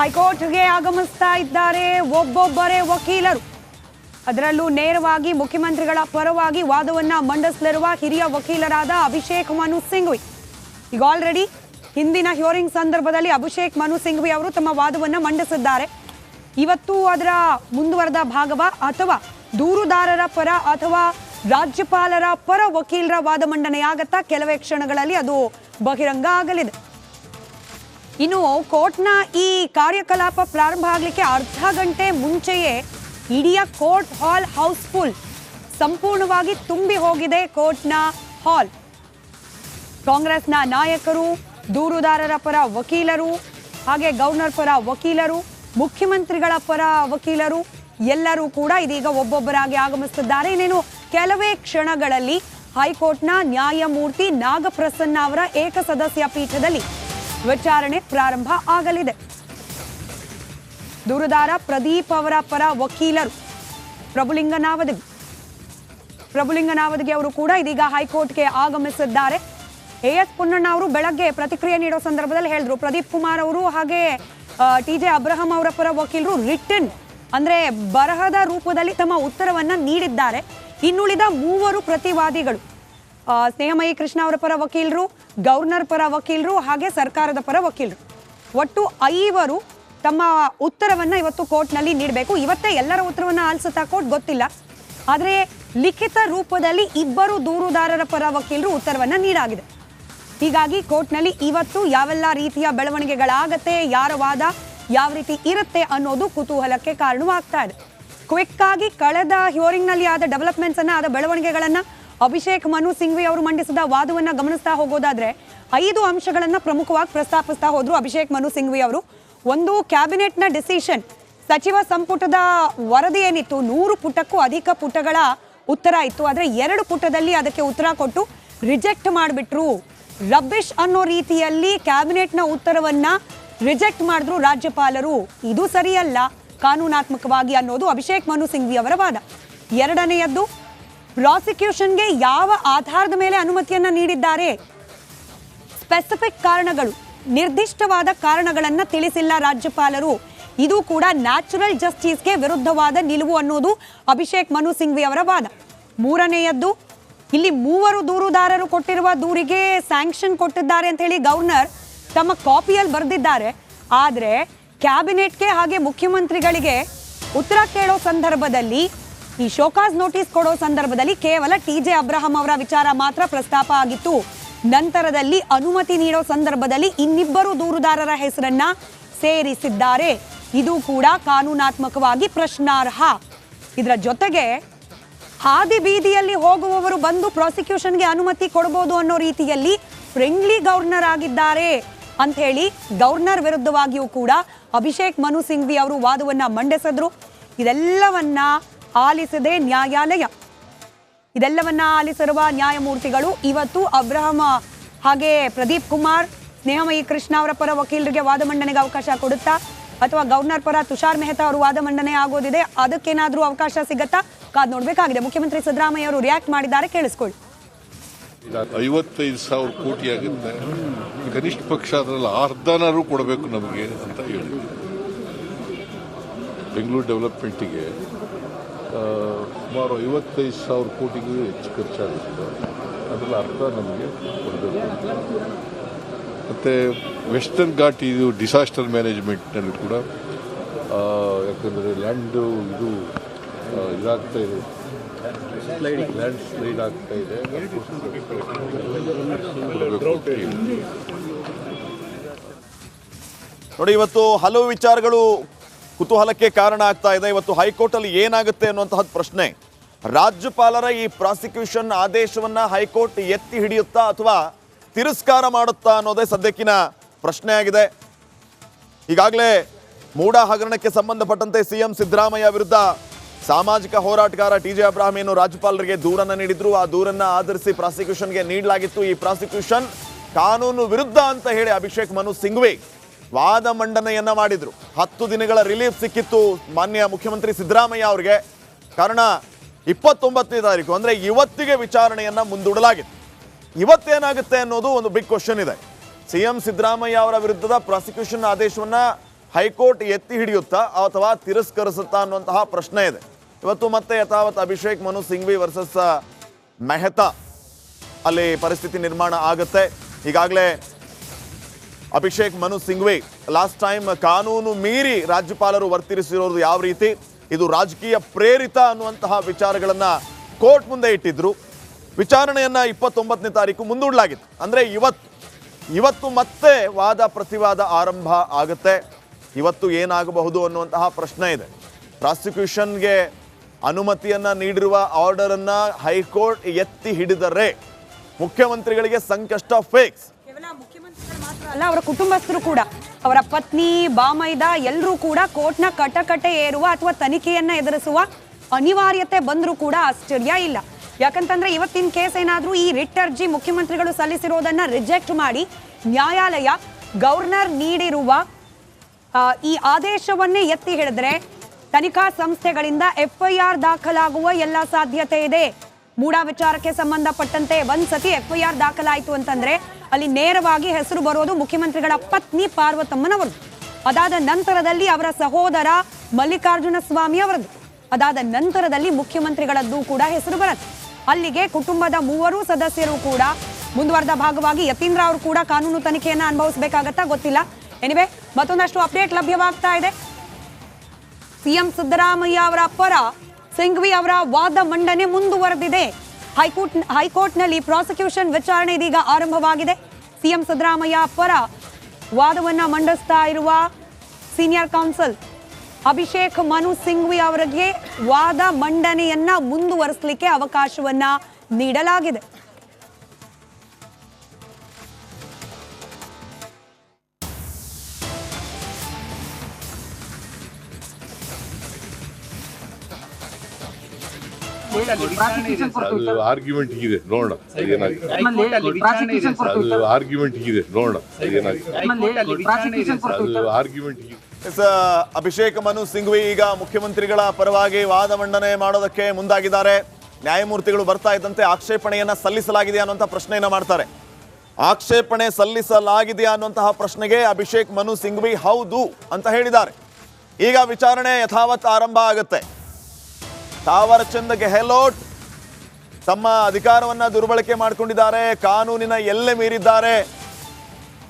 ಹೈಕೋರ್ಟ್ಗೆ ಆಗಮಿಸ್ತಾ ಇದ್ದಾರೆ ಒಬ್ಬೊಬ್ಬರೇ ವಕೀಲರು. ಅದರಲ್ಲೂ ನೇರವಾಗಿ ಮುಖ್ಯಮಂತ್ರಿಗಳ ಪರವಾಗಿ ವಾದವನ್ನ ಮಂಡಿಸಲಿರುವ ಹಿರಿಯ ವಕೀಲರಾದ ಅಭಿಷೇಕ್ ಮನು ಸಿಂಘ್ವಿ. ಈಗ ಆಲ್ರೆಡಿ ಹಿಂದಿನ ಹಿಯರಿಂಗ್ ಸಂದರ್ಭದಲ್ಲಿ ಅಭಿಷೇಕ್ ಮನು ಸಿಂಘ್ವಿ ಅವರು ತಮ್ಮ ವಾದವನ್ನ ಮಂಡಿಸಿದ್ದಾರೆ. ಇವತ್ತು ಅದರ ಮುಂದುವರೆದ ಭಾಗವ ಅಥವಾ ದೂರುದಾರರ ಪರ ಅಥವಾ ರಾಜ್ಯಪಾಲರ ಪರ ವಕೀಲರ ವಾದ ಮಂಡನೆಯಾಗತ್ತಾ ಕೆಲವೇ ಕ್ಷಣಗಳಲ್ಲಿ ಅದು ಬಹಿರಂಗ ಆಗಲಿದೆ. ಇನ್ನು ಕೋರ್ಟ್ನ ಈ ಕಾರ್ಯಕಲಾಪ ಪ್ರಾರಂಭ ಆಗಲಿಕ್ಕೆ ಅರ್ಧ ಗಂಟೆ ಮುಂಚೆಯೇ ಇಡೀ ಕೋರ್ಟ್ ಹಾಲ್ ಹೌಸ್ಫುಲ್ ಸಂಪೂರ್ಣವಾಗಿ ತುಂಬಿ ಹೋಗಿದೆ ಕೋರ್ಟ್ನ ಹಾಲ್. ಕಾಂಗ್ರೆಸ್ನ ನಾಯಕರು, ದೂರುದಾರರ ಪರ ವಕೀಲರು, ಹಾಗೆ ಗವರ್ನರ್ ಪರ ವಕೀಲರು, ಮುಖ್ಯಮಂತ್ರಿಗಳ ಪರ ವಕೀಲರು ಎಲ್ಲರೂ ಕೂಡ ಇದೀಗ ಒಬ್ಬೊಬ್ಬರಾಗಿ ಆಗಮಿಸುತ್ತಿದ್ದಾರೆ. ಇನ್ನೇನು ಕೆಲವೇ ಕ್ಷಣಗಳಲ್ಲಿ ಹೈಕೋರ್ಟ್ನ ನ್ಯಾಯಮೂರ್ತಿ ನಾಗಪ್ರಸನ್ನ ಅವರ ಏಕಸದಸ್ಯ ಪೀಠದಲ್ಲಿ ವಿಚಾರಣೆ ಪ್ರಾರಂಭ ಆಗಲಿದೆ. ದೂರುದಾರ ಪ್ರದೀಪ್ ಅವರ ಪರ ವಕೀಲರು ಪ್ರಭುಲಿಂಗನಾವದಿ ಪ್ರಭುಲಿಂಗನಾವದಿಗೆ ಅವರು ಕೂಡ ಇದೀಗ ಹೈಕೋರ್ಟ್ಗೆ ಆಗಮಿಸಿದ್ದಾರೆ. ಎ ಎಸ್ ಪುನ್ನಣ್ಣ ಅವರು ಬೆಳಗ್ಗೆ ಪ್ರತಿಕ್ರಿಯೆ ನೀಡೋ ಸಂದರ್ಭದಲ್ಲಿ ಹೇಳಿದ್ರು. ಪ್ರದೀಪ್ ಕುಮಾರ್ ಅವರು ಹಾಗೆ ಟಿ ಜೆ ಅಬ್ರಹಂ ಅವರ ಪರ ವಕೀಲರು ರಿಟರ್ನ್ ಅಂದ್ರೆ ಬರಹದ ರೂಪದಲ್ಲಿ ತಮ್ಮ ಉತ್ತರವನ್ನ ನೀಡಿದ್ದಾರೆ. ಇನ್ನುಳಿದ ಮೂವರು ಪ್ರತಿವಾದಿಗಳು. ಸ್ನೇಹಮಯಿ ಕೃಷ್ಣ ಅವರ ಪರ ವಕೀಲರು ಗವರ್ನರ್ ಪರ ವಕೀಲರು, ಹಾಗೆ ಸರ್ಕಾರದ ಪರ ವಕೀಲರು. ಒಟ್ಟು ಐವರು ತಮ್ಮ ಉತ್ತರವನ್ನು ಇವತ್ತು ಕೋರ್ಟ್ನಲ್ಲಿ ನೀಡಬೇಕು. ಇವತ್ತೇ ಎಲ್ಲರ ಉತ್ತರವನ್ನು ಆಲಿಸುತ್ತಾ ಕೋರ್ಟ್ ಗೊತ್ತಿಲ್ಲ. ಆದರೆ ಲಿಖಿತ ರೂಪದಲ್ಲಿ ಇಬ್ಬರು ದೂರುದಾರರ ಪರ ವಕೀಲರು ಉತ್ತರವನ್ನು ನೀಡಾಗಿದೆ. ಹೀಗಾಗಿ ಕೋರ್ಟ್ನಲ್ಲಿ ಇವತ್ತು ಯಾವೆಲ್ಲ ರೀತಿಯ ಬೆಳವಣಿಗೆಗಳಾಗತ್ತೆ, ಯಾರ ವಾದ, ಯಾವ ರೀತಿ ಇರುತ್ತೆ ಅನ್ನೋದು ಕುತೂಹಲಕ್ಕೆ ಕಾರಣವಾಗ್ತಾ ಇದೆ. ಕ್ವಿಕ್ ಆಗಿ ಕಳೆದ ಹಿಯರಿಂಗ್ನಲ್ಲಿ ಆದ ಡೆವಲಪ್ಮೆಂಟ್ಸ್ ಅನ್ನ, ಆದ ಬೆಳವಣಿಗೆಗಳನ್ನ ಅಭಿಷೇಕ್ ಮನು ಸಿಂಘ್ವಿ ಅವರು ಮಂಡಿಸಿದ ವಾದವನ್ನ ಗಮನಿಸ್ತಾ ಹೋಗೋದಾದ್ರೆ ಐದು ಅಂಶಗಳನ್ನ ಪ್ರಮುಖವಾಗಿ ಪ್ರಸ್ತಾಪಿಸ್ತಾ ಹೋದ್ರು ಅಭಿಷೇಕ್ ಮನು ಸಿಂಘ್ವಿ ಅವರು. ಒಂದು ಕ್ಯಾಬಿನೆಟ್ನ ಡಿಸಿಷನ್, ಸಚಿವ ಸಂಪುಟದ ವರದಿ ಏನಿತ್ತು, ನೂರು ಪುಟಕ್ಕೂ ಅಧಿಕ ಪುಟಗಳ ಉತ್ತರ ಇತ್ತು. ಆದ್ರೆ ಎರಡು ಪುಟದಲ್ಲಿ ಅದಕ್ಕೆ ಉತ್ತರ ಕೊಟ್ಟು ರಿಜೆಕ್ಟ್ ಮಾಡಿಬಿಟ್ರು. ರಬ್ಬಿಶ್ ಅನ್ನೋ ರೀತಿಯಲ್ಲಿ ಕ್ಯಾಬಿನೆಟ್ನ ಉತ್ತರವನ್ನ ರಿಜೆಕ್ಟ್ ಮಾಡಿದ್ರು ರಾಜ್ಯಪಾಲರು. ಇದು ಸರಿಯಲ್ಲ, ಕಾನೂನಾತ್ಮಕವಾಗಿ ಅನ್ನೋದು ಅಭಿಷೇಕ್ ಮನು ಸಿಂಘ್ವಿ ಅವರ ವಾದ. ಎರಡನೆಯದ್ದು ಪ್ರಾಸಿಕ್ಯೂಷನ್ಗೆ ಯಾವ ಆಧಾರದ ಮೇಲೆ ಅನುಮತಿಯನ್ನ ನೀಡಿದ್ದಾರೆ? ಸ್ಪೆಸಿಫಿಕ್ ಕಾರಣಗಳು, ನಿರ್ದಿಷ್ಟವಾದ ಕಾರಣಗಳನ್ನು ತಿಳಿಸಿಲ್ಲ ರಾಜ್ಯಪಾಲರು. ಇದು ಕೂಡ ನ್ಯಾಚುರಲ್ ಜಸ್ಟಿಸ್ಗೆ ವಿರುದ್ಧವಾದ ನಿಲುವು ಅನ್ನೋದು ಅಭಿಷೇಕ್ ಮನು ಸಿಂಘ್ವಿ ಅವರ ವಾದ. ಮೂರನೆಯದ್ದು, ಇಲ್ಲಿ ಮೂವರು ದೂರುದಾರರು ಕೊಟ್ಟಿರುವ ದೂರಿಗೆ ಸ್ಯಾಂಕ್ಷನ್ ಕೊಟ್ಟಿದ್ದಾರೆ ಅಂತ ಹೇಳಿ ಗವರ್ನರ್ ತಮ್ಮ ಕಾಪಿಯಲ್ಲಿ ಬರೆದಿದ್ದಾರೆ. ಆದರೆ, ಕ್ಯಾಬಿನೆಟ್ಗೆ ಹಾಗೆ ಮುಖ್ಯಮಂತ್ರಿಗಳಿಗೆ ಉತ್ತರ ಕೇಳೋ ಸಂದರ್ಭದಲ್ಲಿ ಈ ಶೋಕಾಸ್ ನೋಟಿಸ್ ಕೊಡೋ ಸಂದರ್ಭದಲ್ಲಿ ಕೇವಲ ಟಿ ಜೆ ಅಬ್ರಹಂ ಅವರ ವಿಚಾರ ಮಾತ್ರ ಪ್ರಸ್ತಾಪ ಆಗಿತ್ತು. ನಂತರದಲ್ಲಿ ಅನುಮತಿ ನೀಡೋ ಸಂದರ್ಭದಲ್ಲಿ ಇನ್ನಿಬ್ಬರು ದೂರುದಾರರ ಹೆಸರನ್ನ ಸೇರಿಸಿದ್ದಾರೆ. ಇದು ಕೂಡ ಕಾನೂನಾತ್ಮಕವಾಗಿ ಪ್ರಶ್ನಾರ್ಹ. ಇದರ ಜೊತೆಗೆ ಹಾದಿ ಬೀದಿಯಲ್ಲಿ ಹೋಗುವವರು ಬಂದು ಪ್ರಾಸಿಕ್ಯೂಷನ್ಗೆ ಅನುಮತಿ ಕೊಡಬಹುದು ಅನ್ನೋ ರೀತಿಯಲ್ಲಿ ಫ್ರೆಂಡ್ಲಿ ಗವರ್ನರ್ ಆಗಿದ್ದಾರೆ ಅಂತ ಹೇಳಿ ಗವರ್ನರ್ ವಿರುದ್ಧವಾಗಿಯೂ ಕೂಡ ಅಭಿಷೇಕ್ ಮನು ಸಿಂಘ್ವಿ ಅವರು ವಾದವನ್ನ ಮಂಡಿಸಿದ್ರು. ಇದೆಲ್ಲವನ್ನ ಆಲಿಸಿದೆ ನ್ಯಾಯಾಲಯ. ಇದೆಲ್ಲವನ್ನ ಆಲಿಸಿರುವ ನ್ಯಾಯಮೂರ್ತಿಗಳು ಇವತ್ತು ಅಬ್ರಹಂ ಹಾಗೆ ಪ್ರದೀಪ್ ಕುಮಾರ್, ಸ್ನೇಹಮಯಿ ಕೃಷ್ಣ ಅವರ ಪರ ವಕೀಲರಿಗೆ ವಾದ ಮಂಡನೆಗೆ ಅವಕಾಶ ಕೊಡುತ್ತಾ, ಅಥವಾ ಗವರ್ನರ್ ಪರ ತುಷಾರ್ ಮೆಹ್ತಾ ಅವರು ವಾದ ಮಂಡನೆ ಆಗೋದಿದೆ, ಅದಕ್ಕೇನಾದರೂ ಅವಕಾಶ ಸಿಗತ್ತಾ? ಕಾದ್ ನೋಡಬೇಕಾಗಿದೆ. ಮುಖ್ಯಮಂತ್ರಿ ಸಿದ್ದರಾಮಯ್ಯ ಅವರು ರಿಯಾಕ್ಟ್ ಮಾಡಿದ್ದಾರೆ, ಕೇಳಿಸ್ಕೊಳ್ಳಿ. ಐವತ್ತೈದು ಸಾವಿರ ಕೋಟಿ ಆಗುತ್ತೆ. ಕನಿಷ್ಠ ಪಕ್ಷ ಅದರಲ್ಲಿ ಅರ್ಧನಾರು ಕೊಡಬೇಕು ನಮಗೆ ಅಂತ ಹೇಳಿದ್ವಿ ಬೆಂಗಳೂರು ಡೆವಲಪ್ಮೆಂಟಿಗೆ ಸುಮಾರು ಐವತ್ತೈದು ಸಾವಿರ ಕೋಟಿಗೂ ಹೆಚ್ಚು ಖರ್ಚಾಗುತ್ತೆ ಅದರಲ್ಲಿ ಅರ್ಥ ನಮಗೆ ಕೊಡಬೇಕು ಮತ್ತು ವೆಸ್ಟರ್ನ್ ಘಾಟ್ ಇದು ಡಿಸಾಸ್ಟರ್ ಮ್ಯಾನೇಜ್ಮೆಂಟ್ನಲ್ಲಿ ಕೂಡ ಯಾಕಂದರೆ ಲ್ಯಾಂಡು ಇದು ಇದಾಗ್ತಾ ಇದೆ. ಲ್ಯಾಂಡ್ ಸ್ಲೈಡ್ ಆಗ್ತಾ ಇದೆ. ನೋಡಿ, ಇವತ್ತು ಹಲವು ವಿಚಾರಗಳು ಕುತೂಹಲಕ್ಕೆ ಕಾರಣ ಆಗ್ತಾ ಇದೆ. ಇವತ್ತು ಹೈಕೋರ್ಟ್ ಅಲ್ಲಿ ಏನಾಗುತ್ತೆ ಅನ್ನುವಂತಹದ್ದು ಪ್ರಶ್ನೆ. ರಾಜ್ಯಪಾಲರ ಈ ಪ್ರಾಸಿಕ್ಯೂಷನ್ ಆದೇಶವನ್ನ ಹೈಕೋರ್ಟ್ ಎತ್ತಿ ಹಿಡಿಯುತ್ತಾ ಅಥವಾ ತಿರಸ್ಕಾರ ಮಾಡುತ್ತಾ ಅನ್ನೋದೇ ಸದ್ಯಕ್ಕಿನ ಪ್ರಶ್ನೆ ಆಗಿದೆ ಈಗಾಗಲೇ ಮೂಡ ಹಗರಣಕ್ಕೆ ಸಂಬಂಧಪಟ್ಟಂತೆ ಸಿಎಂ ಸಿದ್ದರಾಮಯ್ಯ ವಿರುದ್ಧ ಸಾಮಾಜಿಕ ಹೋರಾಟಗಾರ ಟಿ ಜೆ ಅಬ್ರಾಹಿಂ ಏನು ರಾಜ್ಯಪಾಲರಿಗೆ ದೂರನ್ನು ನೀಡಿದ್ರು. ಆ ದೂರನ್ನ ಆಧರಿಸಿ ಪ್ರಾಸಿಕ್ಯೂಷನ್ಗೆ ನೀಡಲಾಗಿತ್ತು. ಈ ಪ್ರಾಸಿಕ್ಯೂಷನ್ ಕಾನೂನು ವಿರುದ್ಧ ಅಂತ ಹೇಳಿ ಅಭಿಷೇಕ್ ಮನು ಸಿಂಘ್ವಿ ವಾದ ಮಂಡನೆಯನ್ನ ಮಾಡಿದ್ರು. ಹತ್ತು ದಿನಗಳ ರಿಲೀಫ್ ಸಿಕ್ಕಿತ್ತು ಮಾನ್ಯ ಮುಖ್ಯಮಂತ್ರಿ ಸಿದ್ದರಾಮಯ್ಯ ಅವರಿಗೆ. ಕಾರಣ ಇಪ್ಪತ್ತೊಂಬತ್ತನೇ ತಾರೀಕು ಅಂದ್ರೆ ಇವತ್ತಿಗೆ ವಿಚಾರಣೆಯನ್ನ ಮುಂದೂಡಲಾಗಿತ್ತು ಇವತ್ತೇನಾಗುತ್ತೆ ಅನ್ನೋದು ಒಂದು ಬಿಗ್ ಕ್ವಶನ್ ಇದೆ. ಸಿಎಂ ಸಿದ್ದರಾಮಯ್ಯ ಅವರ ವಿರುದ್ಧದ ಪ್ರಾಸಿಕ್ಯೂಷನ್ ಆದೇಶವನ್ನ ಹೈಕೋರ್ಟ್ ಎತ್ತಿ ಹಿಡಿಯುತ್ತಾ ಅಥವಾ ತಿರಸ್ಕರಿಸುತ್ತಾ ಅನ್ನುವಂತಹ ಪ್ರಶ್ನೆ ಇದೆ. ಇವತ್ತು ಮತ್ತೆ ಯಥಾವತ್ ಅಭಿಷೇಕ್, ಮನು ಸಿಂಘ್ವಿ ವರ್ಸಸ್ ಮೆಹ್ತಾ. ಅಲ್ಲಿ ಪರಿಸ್ಥಿತಿ ನಿರ್ಮಾಣ ಆಗುತ್ತೆ. ಈಗಾಗಲೇ ಅಭಿಷೇಕ್ ಮನು ಸಿಂಘ್ವಿ ಲಾಸ್ಟ್ ಟೈಮ್ ಕಾನೂನು ಮೀರಿ ರಾಜ್ಯಪಾಲರು ವರ್ತಿಸಿರೋದು ಯಾವ ರೀತಿ? ಇದು ರಾಜಕೀಯ ಪ್ರೇರಿತ ಅನ್ನುವಂತಹ ವಿಚಾರಗಳನ್ನು ಕೋರ್ಟ್ ಮುಂದೆ ಇಟ್ಟಿದ್ರು. ವಿಚಾರಣೆಯನ್ನ ಇಪ್ಪತ್ತೊಂಬತ್ತನೇ ತಾರೀಕು ಮುಂದೂಡಲಾಗಿತ್ತು. ಅಂದ್ರೆ ಇವತ್ತು ಇವತ್ತು ಮತ್ತೆ ವಾದ ಪ್ರತಿವಾದ ಆರಂಭ ಆಗುತ್ತೆ. ಇವತ್ತು ಏನಾಗಬಹುದು ಅನ್ನುವಂತಹ ಪ್ರಶ್ನೆ ಇದೆ. ಪ್ರಾಸಿಕ್ಯೂಷನ್ಗೆ ಅನುಮತಿಯನ್ನ ನೀಡಿರುವ ಆರ್ಡರ್ ಅನ್ನ ಹೈಕೋರ್ಟ್ ಎತ್ತಿ ಹಿಡಿದರೆ ಮುಖ್ಯಮಂತ್ರಿಗಳಿಗೆ ಸಂಕಷ್ಟ ಫೇಕ್ಸ್ ಅಲ್ಲ, ಅವರ ಕುಟುಂಬಸ್ಥರು ಕೂಡ. ಅವರ ಪತ್ನಿ, ಬಾಮೈದ ಎಲ್ಲರೂ ಕೂಡ ಕೋರ್ಟ್ನ ಕಟಕಟೆ ಏರುವ ಅಥವಾ ತನಿಖೆಯನ್ನ ಎದುರಿಸುವ ಅನಿವಾರ್ಯತೆ ಬಂದರೂ ಕೂಡ ಆಶ್ಚರ್ಯ ಇಲ್ಲ. ಯಾಕಂತಂದ್ರೆ ಇವತ್ತಿನ ಕೇಸ್ ಏನಾದ್ರೂ ಈ ರಿಟ್ ಅರ್ಜಿ ಮುಖ್ಯಮಂತ್ರಿಗಳು ಸಲ್ಲಿಸಿರೋದನ್ನ ರಿಜೆಕ್ಟ್ ಮಾಡಿ ನ್ಯಾಯಾಲಯ ಗವರ್ನರ್ ನೀಡಿರುವ ಈ ಆದೇಶವನ್ನೇ ಎತ್ತಿ ಹಿಡಿದ್ರೆ ತನಿಖಾ ಸಂಸ್ಥೆಗಳಿಂದ ಎಫ್ಐಆರ್ ದಾಖಲಾಗುವ ಎಲ್ಲ ಸಾಧ್ಯತೆ ಇದೆ. ಮೂಡಾ ವಿಚಾರಕ್ಕೆ ಸಂಬಂಧಪಟ್ಟಂತೆ ಒಂದ್ಸತಿ ಎಫ್ಐಆರ್ ದಾಖಲಾಯಿತು ಅಂತಂದ್ರೆ ಅಲ್ಲಿ ನೇರವಾಗಿ ಹೆಸರು ಬರೋದು ಮುಖ್ಯಮಂತ್ರಿಗಳ ಪತ್ನಿ ಪಾರ್ವತಮ್ಮನವರದು. ಅದಾದ ನಂತರದಲ್ಲಿ ಅವರ ಸಹೋದರ ಮಲ್ಲಿಕಾರ್ಜುನ ಸ್ವಾಮಿ ಅವರದ್ದು ಅದಾದ ನಂತರದಲ್ಲಿ ಮುಖ್ಯಮಂತ್ರಿಗಳದ್ದು ಕೂಡ ಹೆಸರು ಬರುತ್ತೆ ಅಲ್ಲಿಗೆ ಕುಟುಂಬದ ಮೂವರು ಸದಸ್ಯರು ಕೂಡ ಮುಂದುವರೆದ ಭಾಗವಾಗಿ ಯತೀಂದ್ರ ಅವರು ಕೂಡ ಕಾನೂನು ತನಿಖೆಯನ್ನು ಅನುಭವಿಸಬೇಕಾಗತ್ತಾ ಗೊತ್ತಿಲ್ಲ. ಎನಿವೆ ಮತ್ತೊಂದಷ್ಟು ಅಪ್ಡೇಟ್ ಲಭ್ಯವಾಗ್ತಾ ಇದೆ. ಸಿಎಂ ಸಿದ್ದರಾಮಯ್ಯ ಅವರ ಪರ, ಸಿಂಘ್ವಿ ಅವರ ವಾದ ಮಂಡನೆ ಮುಂದುವರೆದಿದೆ. ಹೈಕೋರ್ಟ್ ಹೈಕೋರ್ಟ್ನಲ್ಲಿ ಪ್ರಾಸಿಕ್ಯೂಷನ್ ವಿಚಾರಣೆ ಇದೀಗ ಆರಂಭವಾಗಿದೆ. ಸಿಎಂ ಸಿದ್ದರಾಮಯ್ಯ ಪರ ವಾದವನ್ನು ಮಂಡಿಸ್ತಾ ಇರುವ ಸೀನಿಯರ್ ಕೌನ್ಸಿಲ್ ಅಭಿಷೇಕ್ ಮನು ಸಿಂಘ್ವಿ ಅವರಿಗೆ ವಾದ ಮಂಡನೆಯನ್ನ ಮುಂದುವರಿಸಲಿಕ್ಕೆ ಅವಕಾಶವನ್ನ ನೀಡಲಾಗಿದೆ. ಅದು ಆರ್ಗ್ಯುಮೆಂಟ್ ಇದೆ ನೋಡೋಣ. ಅದು ಆರ್ಗ್ಯುಮೆಂಟ್ ಇದೆ ನೋಡೋಣ. ಅದು ಆರ್ಗ್ಯುಮೆಂಟ್ ಇದೆ. ಅಭಿಷೇಕ್ ಮನು ಸಿಂಘ್ವಿ ಈಗ ಮುಖ್ಯಮಂತ್ರಿಗಳ ಪರವಾಗಿ ವಾದ ಮಂಡನೆ ಮಾಡೋದಕ್ಕೆ ಮುಂದಾಗಿದ್ದಾರೆ. ನ್ಯಾಯಮೂರ್ತಿಗಳು ಬರ್ತಾ ಇದ್ದಂತೆ ಆಕ್ಷೇಪಣೆಯನ್ನ ಸಲ್ಲಿಸಲಾಗಿದೆ ಅನ್ನುವಂಥ ಪ್ರಶ್ನೆಯನ್ನ ಮಾಡ್ತಾರೆ. ಆಕ್ಷೇಪಣೆ ಸಲ್ಲಿಸಲಾಗಿದೆ ಅನ್ನುವಂತಹ ಪ್ರಶ್ನೆಗೆ ಅಭಿಷೇಕ್ ಮನು ಸಿಂಘ್ವಿ ಹೌದು ಅಂತ ಹೇಳಿದ್ದಾರೆ. ಈಗ ವಿಚಾರಣೆ ಯಥಾವತ್ ಆರಂಭ ಆಗುತ್ತೆ. ತಾವರ್ ಚಂದ್ ಗೆಹ್ಲೋಟ್ ತಮ್ಮ ಅಧಿಕಾರವನ್ನ ದುರ್ಬಳಕೆ ಮಾಡಿಕೊಂಡಿದ್ದಾರೆ, ಕಾನೂನಿನ ಎಲ್ಲೆ ಮೀರಿದ್ದಾರೆ.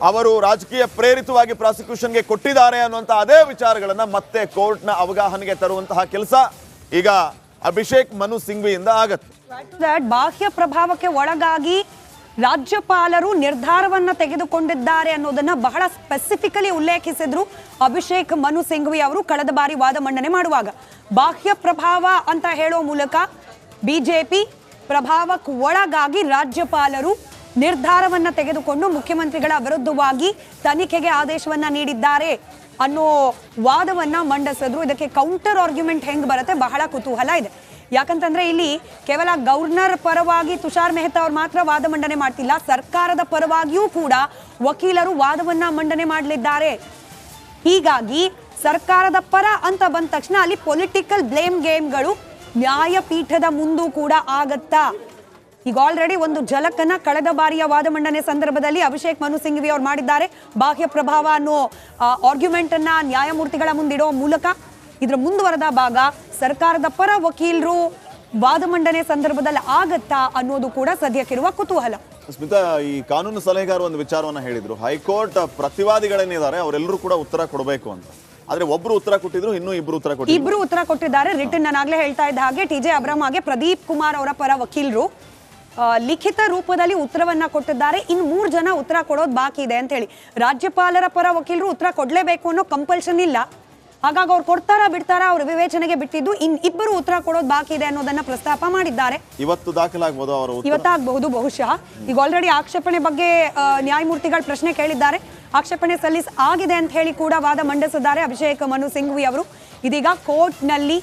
ಅವರು ರಾಜಕೀಯ ಪ್ರೇರಿತವಾಗಿ ಪ್ರಾಸಿಕ್ಯೂಷನ್ಗೆ ಕೊಟ್ಟಿದ್ದಾರೆ ಅನ್ನುವಂಥ ಅದೇ ವಿಚಾರಗಳನ್ನು ಮತ್ತೆ ಕೋರ್ಟ್ನ ಅವಗಾಹನೆಗೆ ತರುವಂತಹ ಕೆಲಸ ಈಗ ಅಭಿಷೇಕ್ ಮನು ಸಿಂಘ್ವಿಯಿಂದ ಆಗತ್ತೆ. ಬಾಹ್ಯ ಪ್ರಭಾವಕ್ಕೆ ಒಳಗಾಗಿ ರಾಜ್ಯಪಾಲರು ನಿರ್ಧಾರವನ್ನ ತೆಗೆದುಕೊಂಡಿದ್ದಾರೆ ಅನ್ನೋದನ್ನ ಬಹಳ ಸ್ಪೆಸಿಫಿಕಲಿ ಉಲ್ಲೇಖಿಸಿದ್ರು ಅಭಿಷೇಕ್ ಮನು ಸಿಂಘ್ವಿ ಅವರು ಕಳೆದ ಬಾರಿ ವಾದ ಮಂಡನೆ ಮಾಡುವಾಗ. ಬಾಹ್ಯ ಪ್ರಭಾವ ಅಂತ ಹೇಳೋ ಮೂಲಕ ಬಿಜೆಪಿ ಪ್ರಭಾವಕ್ಕೆ ಒಳಗಾಗಿ ರಾಜ್ಯಪಾಲರು ನಿರ್ಧಾರವನ್ನ ತೆಗೆದುಕೊಂಡು ಮುಖ್ಯಮಂತ್ರಿಗಳ ವಿರುದ್ಧವಾಗಿ ತನಿಖೆಗೆ ಆದೇಶವನ್ನ ನೀಡಿದ್ದಾರೆ ಅನ್ನೋ ವಾದವನ್ನ ಮಂಡಿಸಿದ್ರು. ಇದಕ್ಕೆ ಕೌಂಟರ್ ಆರ್ಗ್ಯುಮೆಂಟ್ ಹೆಂಗ್ ಬರುತ್ತೆ? ಬಹಳ ಕುತೂಹಲ ಇದೆ. ಯಾಕಂತಂದ್ರೆ ಇಲ್ಲಿ ಕೇವಲ ಗವರ್ನರ್ ಪರವಾಗಿ ತುಷಾರ್ ಮೆಹ್ತಾ ಅವ್ರು ಮಾತ್ರ ವಾದ ಮಂಡನೆ ಮಾಡ್ತಿಲ್ಲ, ಸರ್ಕಾರದ ಪರವಾಗಿಯೂ ಕೂಡ ವಕೀಲರು ವಾದವನ್ನ ಮಂಡನೆ ಮಾಡಲಿದ್ದಾರೆ. ಹೀಗಾಗಿ ಸರ್ಕಾರದ ಪರ ಅಂತ ಬಂದ ತಕ್ಷಣ ಅಲ್ಲಿ ಪೊಲಿಟಿಕಲ್ ಬ್ಲೇಮ್ ಗೇಮ್ಗಳು ನ್ಯಾಯಪೀಠದ ಮುಂದೂ ಕೂಡ ಆಗತ್ತಾ? ಈಗ ಆಲ್ರೆಡಿ ಒಂದು ಜಲಕನ್ನ ಕಳೆದ ಬಾರಿಯ ವಾದ ಮಂಡನೆ ಸಂದರ್ಭದಲ್ಲಿ ಅಭಿಷೇಕ್ ಮನು ಸಿಂಘ್ವಿ ಅವ್ರು ಮಾಡಿದ್ದಾರೆ. ಬಾಹ್ಯ ಪ್ರಭಾವ ಅನ್ನೋ ಆರ್ಗ್ಯುಮೆಂಟ್ ಅನ್ನ ನ್ಯಾಯಮೂರ್ತಿಗಳ ಮುಂದಿಡೋ ಮೂಲಕ ಇದರ ಮುಂದುವರೆದ ಭಾಗ ಸರ್ಕಾರದ ಪರ ವಕೀಲರು ವಾದ ಮಂಡನೆ ಸಂದರ್ಭದಲ್ಲಿ ಆಗತ್ತಾ ಅನ್ನೋದು ಕೂಡ ಸದ್ಯಕ್ಕಿರುವ ಕುತೂಹಲ. ಸ್ಮಿತಾ ಈ ಕಾನೂನು ಸಲಹೆಗಾರ ಒಂದು ವಿಚಾರವನ್ನ ಹೇಳಿದ್ರು. ಹೈಕೋರ್ಟ್ ಪ್ರತಿವಾದಿಗಳೇನಿದ್ದಾರೆ ಅವರೆಲ್ಲರೂ ಕೂಡ ಉತ್ತರ ಕೊಡಬೇಕು ಅಂತ. ಆದ್ರೆ ಒಬ್ರು ಉತ್ತರ ಕೊಟ್ಟಿದ್ರು ಇನ್ನೂ ಇಬ್ರು ಉತ್ತರ ಕೊಟ್ಟಿದ್ರು. ಇಬ್ರು ಉತ್ತರ ಕೊಟ್ಟಿದ್ದಾರೆ. ರಿಟರ್ನ್ ನಾನಾಗ್ಲೇ ಹೇಳ್ತಾ ಇದ್ದ ಹಾಗೆ ಟಿ ಜೆ ಅಬ್ರಹ್ಮ ಹಾಗೆ ಪ್ರದೀಪ್ ಕುಮಾರ್ ಅವರ ಪರ ವಕೀಲರು ಲಿಖಿತ ರೂಪದಲ್ಲಿ ಉತ್ತರವನ್ನ ಕೊಟ್ಟಿದ್ದಾರೆ. ಇನ್ನು ಮೂರು ಜನ ಉತ್ತರ ಕೊಡೋದು ಬಾಕಿ ಇದೆ ಅಂತ ಹೇಳಿ. ರಾಜ್ಯಪಾಲರ ಪರ ವಕೀಲರು ಉತ್ತರ ಕೊಡ್ಲೇಬೇಕು ಅನ್ನೋ ಕಂಪಲ್ಷನ್ ಇಲ್ಲ. ಹಾಗಾಗಿ ಅವ್ರು ಕೊಡ್ತಾರಾ ಬಿಡ್ತಾರಾ ಅವ್ರ ವಿವೇಚನೆಗೆ ಬಿಟ್ಟಿದ್ದು ಇನ್ ಇಬ್ಬರು ಉತ್ತರ ಕೊಡೋದು ಬಾಕಿ ಇದೆ ಅನ್ನೋದನ್ನ ಪ್ರಸ್ತಾಪ ಮಾಡಿದ್ದಾರೆ. ಇವತ್ತು ದಾಖಲಾಗಬಹುದು ಅವರು ಇವತ್ತಾಗಬಹುದು ಬಹುಶಃ. ಈಗ ಆಲ್ರೆಡಿ ಆಕ್ಷೇಪಣೆ ಬಗ್ಗೆ ನ್ಯಾಯಮೂರ್ತಿಗಳು ಪ್ರಶ್ನೆ ಕೇಳಿದ್ದಾರೆ. ಆಕ್ಷೇಪಣೆ ಸಲ್ಲಿಸ್ ಆಗಿದೆ ಅಂತ ಹೇಳಿ ಕೂಡ ವಾದ ಮಂಡಿಸಿದ್ದಾರೆ ಅಭಿಷೇಕ್ ಮನು ಸಿಂಘ್ವಿ ಅವರು. ಇದೀಗ ಕೋರ್ಟ್ನಲ್ಲಿ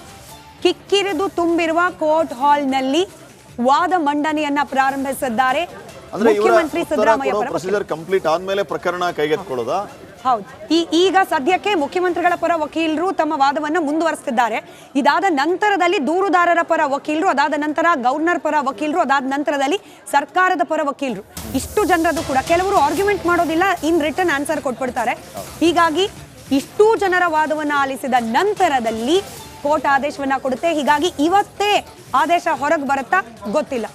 ಕಿಕ್ಕಿರಿದು ತುಂಬಿರುವ ಕೋರ್ಟ್ ಹಾಲ್ನಲ್ಲಿ ವಾದ ಮಂಡನೆಯನ್ನ ಪ್ರಾರಂಭಿಸಿದ್ದಾರೆ. ಮುಖ್ಯಮಂತ್ರಿ ಸಿದ್ದರಾಮಯ್ಯ ಪ್ರೊಸೀಜರ್ ಕಂಪ್ಲೀಟ್ ಆದ್ಮೇಲೆ ಪ್ರಕರಣ ಕೈಗೆತ್ಕೊಳ್ಳೋದಾ? ಹೌದು. ಈ ಈಗ ಸದ್ಯಕ್ಕೆ ಮುಖ್ಯಮಂತ್ರಿಗಳ ಪರ ವಕೀಲರು ತಮ್ಮ ವಾದವನ್ನು ಮುಂದುವರಿಸ್ತಿದ್ದಾರೆ. ಇದಾದ ನಂತರದಲ್ಲಿ ದೂರುದಾರರ ಪರ ವಕೀಲರು, ಅದಾದ ನಂತರ ಗವರ್ನರ್ ಪರ ವಕೀಲರು, ಅದಾದ ನಂತರದಲ್ಲಿ ಸರ್ಕಾರದ ಪರ ವಕೀಲರು. ಇಷ್ಟು ಜನರದ್ದು ಕೂಡ ಕೆಲವರು ಆರ್ಗ್ಯುಮೆಂಟ್ ಮಾಡೋದಿಲ್ಲ, ಇನ್ ರಿಟರ್ನ್ ಆನ್ಸರ್ ಕೊಟ್ಬಿಡ್ತಾರೆ. ಹೀಗಾಗಿ ಇಷ್ಟು ಜನರ ವಾದವನ್ನು ಆಲಿಸಿದ ನಂತರದಲ್ಲಿ ಕೋರ್ಟ್ ಆದೇಶವನ್ನ ಕೊಡುತ್ತೆ. ಹೀಗಾಗಿ ಇವತ್ತೇ ಆದೇಶ ಹೊರಗೆ ಬರುತ್ತಾ ಗೊತ್ತಿಲ್ಲ.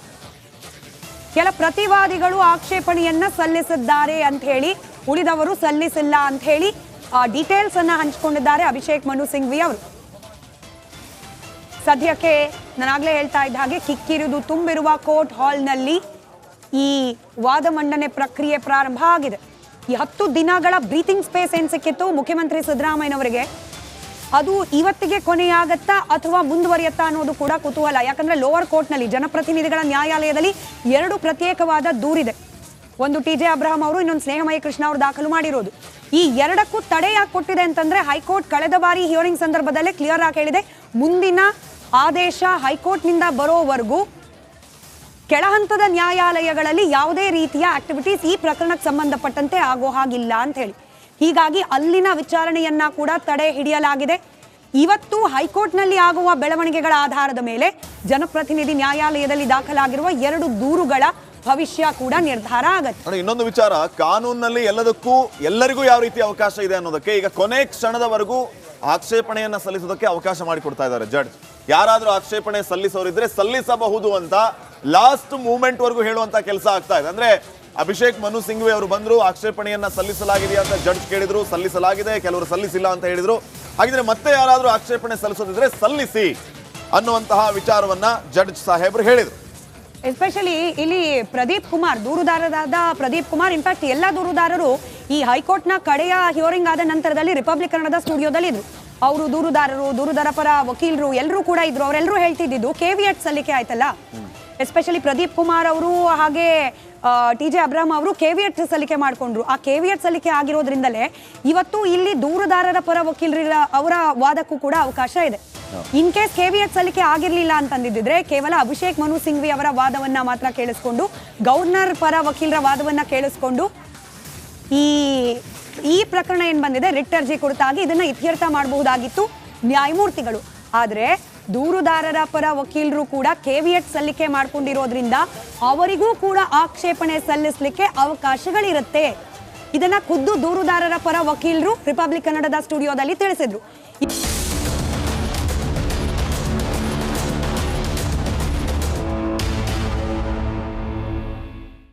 ಕೆಲ ಪ್ರತಿವಾದಿಗಳು ಆಕ್ಷೇಪಣೆಯನ್ನ ಸಲ್ಲಿಸಿದ್ದಾರೆ ಅಂತ ಹೇಳಿ ಉಳಿದವರು ಸಲ್ಲಿಸಿಲ್ಲ ಅಂತ ಹೇಳಿ ಡೀಟೇಲ್ಸ್ ಅನ್ನ ಹಂಚಿಕೊಂಡಿದ್ದಾರೆ ಅಭಿಷೇಕ್ ಮನು ಸಿಂಘ್ವಿ ಅವರು. ಸದ್ಯಕ್ಕೆ ನಾನಾಗ್ಲೇ ಹೇಳ್ತಾ ಇದ್ದ ಹಾಗೆ ಕಿಕ್ಕಿರಿದು ತುಂಬಿರುವ ಕೋರ್ಟ್ ಹಾಲ್ನಲ್ಲಿ ಈ ವಾದ ಮಂಡನೆ ಪ್ರಕ್ರಿಯೆ ಪ್ರಾರಂಭ ಆಗಿದೆ. ಈ ಹತ್ತು ದಿನಗಳ ಬ್ರೀತಿಂಗ್ ಸ್ಪೇಸ್ ಏನ್ ಸಿಕ್ಕಿತ್ತು ಮುಖ್ಯಮಂತ್ರಿ ಸಿದ್ದರಾಮಯ್ಯನವರಿಗೆ? ಅದು ಇವತ್ತಿಗೆ ಕೊನೆಯಾಗತ್ತಾ ಅಥವಾ ಮುಂದುವರಿಯತ್ತಾ ಅನ್ನೋದು ಕೂಡ ಕುತೂಹಲ. ಯಾಕಂದ್ರೆ ಲೋವರ್ ಕೋರ್ಟ್ನಲ್ಲಿ ಜನಪ್ರತಿನಿಧಿಗಳ ನ್ಯಾಯಾಲಯದಲ್ಲಿ ಎರಡು ಪ್ರತ್ಯೇಕವಾದ ದೂರಿದೆ. ಒಂದು ಟಿ ಜೆ ಅಬ್ರಹಂ ಅವರು, ಇನ್ನೊಂದು ಸ್ನೇಹಮಯ ಕೃಷ್ಣ ಅವರು ದಾಖಲು ಮಾಡಿರೋದು. ಈ ಎರಡಕ್ಕೂ ತಡೆ ಯಾಕೆ ಕೊಟ್ಟಿದೆ ಅಂತಂದ್ರೆ ಹೈಕೋರ್ಟ್ ಕಳೆದ ಬಾರಿ ಹಿಯರಿಂಗ್ ಸಂದರ್ಭದಲ್ಲೇ ಕ್ಲಿಯರ್ ಆಗಿ ಹೇಳಿದೆ. ಮುಂದಿನ ಆದೇಶ ಹೈಕೋರ್ಟ್ನಿಂದ ಬರೋವರೆಗೂ ಕೆಳಹಂತದ ನ್ಯಾಯಾಲಯಗಳಲ್ಲಿ ಯಾವುದೇ ರೀತಿಯ ಆಕ್ಟಿವಿಟೀಸ್ ಈ ಪ್ರಕರಣಕ್ಕೆ ಸಂಬಂಧಪಟ್ಟಂತೆ ಆಗೋ ಹಾಗಿಲ್ಲ ಅಂತ ಹೇಳಿ. ಹೀಗಾಗಿ ಅಲ್ಲಿನ ವಿಚಾರಣೆಯನ್ನ ಕೂಡ ತಡೆ ಹಿಡಿಯಲಾಗಿದೆ. ಇವತ್ತು ಹೈಕೋರ್ಟ್ನಲ್ಲಿ ಆಗುವ ಬೆಳವಣಿಗೆಗಳ ಆಧಾರದ ಮೇಲೆ ಜನಪ್ರತಿನಿಧಿ ನ್ಯಾಯಾಲಯದಲ್ಲಿ ದಾಖಲಾಗಿರುವ ಎರಡು ದೂರುಗಳ ಭವಿಷ್ಯ ಕೂಡ ನಿರ್ಧಾರ ಆಗುತ್ತೆ. ಇನ್ನೊಂದು ವಿಚಾರ, ಕಾನೂನಿನಲ್ಲಿ ಎಲ್ಲದಕ್ಕೂ ಎಲ್ಲರಿಗೂ ಯಾವ ರೀತಿ ಅವಕಾಶ ಇದೆ ಅನ್ನೋದಕ್ಕೆ ಈಗ ಕೊನೆ ಕ್ಷಣದವರೆಗೂ ಆಕ್ಷೇಪಣೆಯನ್ನ ಸಲ್ಲಿಸೋದಕ್ಕೆ ಅವಕಾಶ ಮಾಡಿಕೊಡ್ತಾ ಇದ್ದಾರೆ ಜಡ್ಜ್. ಯಾರಾದ್ರೂ ಆಕ್ಷೇಪಣೆ ಸಲ್ಲಿಸೋರಿದ್ರೆ ಸಲ್ಲಿಸಬಹುದು ಅಂತ ಲಾಸ್ಟ್ ಮೂಮೆಂಟ್ ವರೆಗೂ ಹೇಳುವಂತ ಕೆಲಸ ಆಗ್ತಾ ಇದೆ. ಅಂದ್ರೆ ಅಭಿಷೇಕ್ ಮನು ಸಿಂಘ್ವಿ ಅವರು ಬಂದ್ರು, ಆಕ್ಷೇಪಣೆಯನ್ನ ಸಲ್ಲಿಸಲಾಗಿದೆ ಅಂತ ಜಡ್ಜ್ ಕೇಳಿದ್ರು, ಸಲ್ಲಿಸಲಾಗಿದೆ, ಕೆಲವರು ಸಲ್ಲಿಸಿಲ್ಲ ಅಂತ ಹೇಳಿದ್ರು. ಹಾಗಿದ್ರೆ ಮತ್ತೆ ಯಾರಾದ್ರೂ ಆಕ್ಷೇಪಣೆ ಸಲ್ಲಿಸೋದಿದ್ರೆ ಸಲ್ಲಿಸಿ ಅನ್ನುವಂತಹ ವಿಚಾರವನ್ನ ಜಡ್ಜ್ ಸಾಹೇಬರು ಹೇಳಿದ್ರು. ಎಸ್ಪೆಷಲಿ ಇಲ್ಲಿ ಪ್ರದೀಪ್ ಕುಮಾರ್, ದೂರುದಾರರಾದ ಪ್ರದೀಪ್ ಕುಮಾರ್. ಇನ್ಫ್ಯಾಕ್ಟ್ ಎಲ್ಲ ದೂರುದಾರರು ಈ ಹೈಕೋರ್ಟ್ನ ಕಡೆಯ ಹಿಯರಿಂಗ್ ಆದ ನಂತರದಲ್ಲಿ ರಿಪಬ್ಲಿಕ್ ಕನ್ನಡದ ಸ್ಟುಡಿಯೋದಲ್ಲಿ ಇದ್ರು ಅವರು ದೂರುದಾರರು, ದೂರುದಾರ ಪರ ವಕೀಲರು ಎಲ್ಲರೂ ಕೂಡ ಇದ್ರು. ಅವರೆಲ್ಲರೂ ಹೇಳ್ತಿದ್ದು ಕೆ ವಿ ಎಟ್ ಸಲ್ಲಿಕೆ ಆಯ್ತಲ್ಲ? ಎಸ್ಪೆಷಲಿ ಪ್ರದೀಪ್ ಕುಮಾರ್ ಅವರು ಹಾಗೆ ಟಿ ಜೆ ಅಬ್ರಾಮ್ ಅವರು ಕೆ ವಿ ಎಟ್ ಸಲ್ಲಿಕೆ ಮಾಡಿಕೊಂಡ್ರು. ಆ ಕೆ ವಿ ಎಟ್ ಸಲ್ಲಿಕೆ ಆಗಿರೋದ್ರಿಂದಲೇ ಇವತ್ತು ಇಲ್ಲಿ ದೂರುದಾರರ ಪರ ವಕೀಲರ ಅವರ ವಾದಕ್ಕೂ ಕೂಡ ಅವಕಾಶ ಇದೆ. ಇನ್ ಕೇಸ್ ಕೆವಿಎಚ್ ಸಲ್ಲಿಕೆ ಆಗಿರ್ಲಿಲ್ಲ ಅಂತಂದಿದ್ರೆ ಕೇವಲ ಅಭಿಷೇಕ್ ಮನು ಸಿಂಘ್ವಿ ಅವರ ವಾದವನ್ನ ಮಾತ್ರ ಕೇಳಿಸ್ಕೊಂಡು ಗವರ್ನರ್ ಪರ ವಕೀಲರ ವಾದವನ್ನ ಕೇಳಿಸ್ಕೊಂಡು ಈ ಈ ಪ್ರಕರಣ ಏನ್ ಬಂದಿದೆ? ರಿಟ್ ಅರ್ಜಿ ಕುರಿತಾಗಿ ಇದನ್ನ ಇತ್ಯರ್ಥ ಮಾಡಬಹುದಾಗಿತ್ತು ನ್ಯಾಯಮೂರ್ತಿಗಳು. ಆದ್ರೆ ದೂರುದಾರರ ಪರ ವಕೀಲರು ಕೂಡ ಕೆ ವಿ ಎಚ್ ಸಲ್ಲಿಕೆ ಮಾಡ್ಕೊಂಡಿರೋದ್ರಿಂದ ಅವರಿಗೂ ಕೂಡ ಆಕ್ಷೇಪಣೆ ಸಲ್ಲಿಸಲಿಕ್ಕೆ ಅವಕಾಶಗಳಿರುತ್ತೆ. ಇದನ್ನ ಖುದ್ದು ದೂರುದಾರರ ಪರ ವಕೀಲರು ರಿಪಬ್ಲಿಕ್ ಕನ್ನಡದ ಸ್ಟುಡಿಯೋದಲ್ಲಿ ತಿಳಿಸಿದ್ರು.